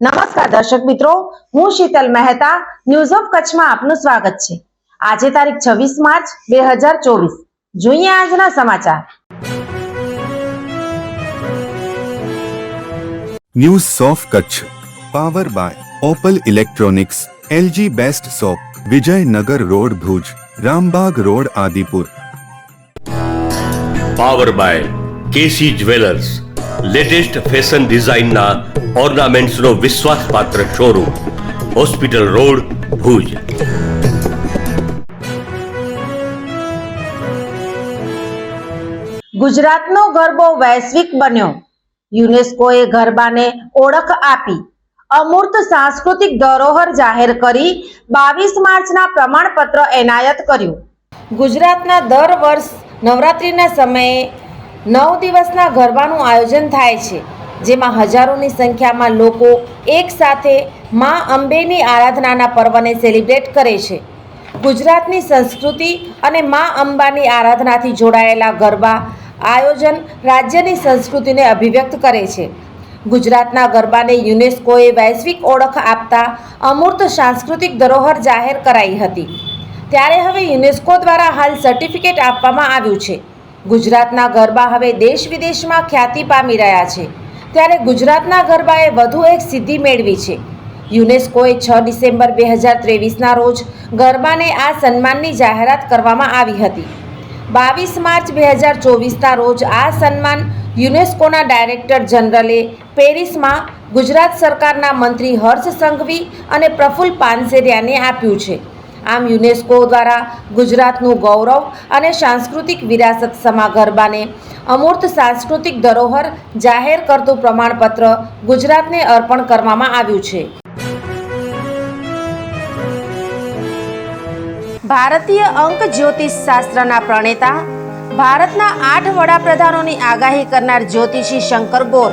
નમસ્કાર દર્શક મિત્રો હું શીતલ મહેતા ન્યૂઝ ઓફ કચ્છમાં આપનું સ્વાગત છે. આજે તારીખ છવ્વીસ માર્ચ બે હજાર ચોવીસ. જોઈએ આજના સમાચાર. News of Kutch. Power by Opal electronics LG best shop Vijaynagar road Bhuj Rambag road Adipur power by K C jewellers latest fashion ડિઝાઇનના ઓર્નામેન્ટ્સનો વિશ્વાસપાત્ર શોરૂમ હોસ્પિટલ રોડ ભુજ. ગુજરાતનો ગરબો વૈશ્વિક બન્યો. યુનેસ્કોએ ગરબાને ઓળખ આપી. અમૂર્ત સાંસ્કૃતિક ધરોહર જાહેર કરી બાવીસ માર્ચના પ્રમાણપત્ર એનાયત કર્યું. ગુજરાતના દર વર્ષ નવરાત્રિના સમયે નવ દિવસના ગરબાનું આયોજન થાય છે, જેમાં હજારોની સંખ્યામાં લોકો એકસાથે મા અંબેની આરાધનાના પર્વને સેલિબ્રેટ કરે છે. ગુજરાતની સંસ્કૃતિ અને મા અંબાની આરાધનાથી જોડાયેલા ગરબા આયોજન રાજ્યની સંસ્કૃતિને અભિવ્યક્ત કરે છે. ગુજરાતના ગરબાને યુનેસ્કોએ વૈશ્વિક ઓળખ આપતા અમૂર્ત સાંસ્કૃતિક ધરોહર જાહેર કરાઈ હતી. ત્યારે હવે યુનેસ્કો દ્વારા હાલ સર્ટિફિકેટ આપવામાં આવ્યું છે. ગુજરાતના ગરબા હવે દેશ વિદેશમાં ખ્યાતિ પામી રહ્યા છે. ત્યારે ગુજરાતના ગરબાએ વધુ એક સિદ્ધિ મેળવી છે. યુનેસ્કોએ છ ડિસેમ્બર બે હજાર ત્રેવીસના રોજ ગરબાને આ સન્માનની જાહેરાત કરવામાં આવી હતી. બાવીસ માર્ચ બે હજાર ચોવીસના રોજ આ સન્માન યુનેસ્કોના ડાયરેક્ટર જનરલે પેરિસમાં ગુજરાત સરકારના મંત્રી હર્ષ સંઘવી અને પ્રફુલ્લ પાનસેરિયાને આપ્યું છે. આમ યુનેસ્કો દ્વારા ગુજરાતનું ગૌરવ અને સાંસ્કૃતિક વિરાસત સમા ગરબાને અમૂર્ત સાંસ્કૃતિક ધરોહર જાહેર કરતું પ્રમાણપત્ર ગુજરાતને અર્પણ કરવામાં આવ્યું છે. ભારતીય અંક જ્યોતિષ શાસ્ત્રના પ્રણેતા, ભારતના આઠ વડાપ્રધાનોની આગાહી કરનાર જ્યોતિષી શંકર ગોર